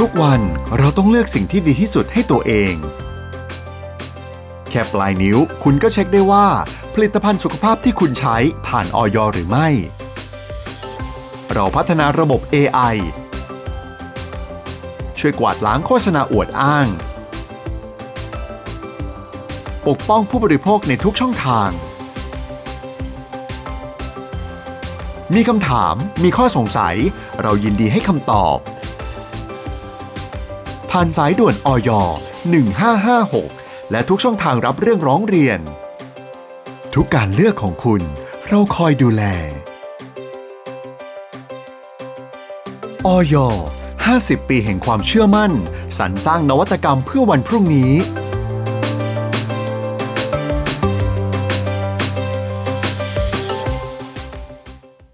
ทุกวันเราต้องเลือกสิ่งที่ดีที่สุดให้ตัวเอง แค่ปลายนิ้วคุณก็เช็คได้ว่า ผลิตภัณฑ์สุขภาพที่คุณใช้ผ่านออยหรือไม่ เราพัฒนาระบบ AI ช่วยกวาดล้างโฆษณาอวดอ้าง ปกป้องผู้บริโภคในทุกช่องทาง มีคำถาม มีข้อสงสัย เรายินดีให้คำตอบ ผ่านสายด่วนออย 1556 และทุกช่องทางรับเรื่องร้องเรียน ทุกการเลือกของคุณ เราคอยดูแลออย50 ปีแห่งความเชื่อมั่น สรรสร้างนวัตกรรมเพื่อวันพรุ่งนี้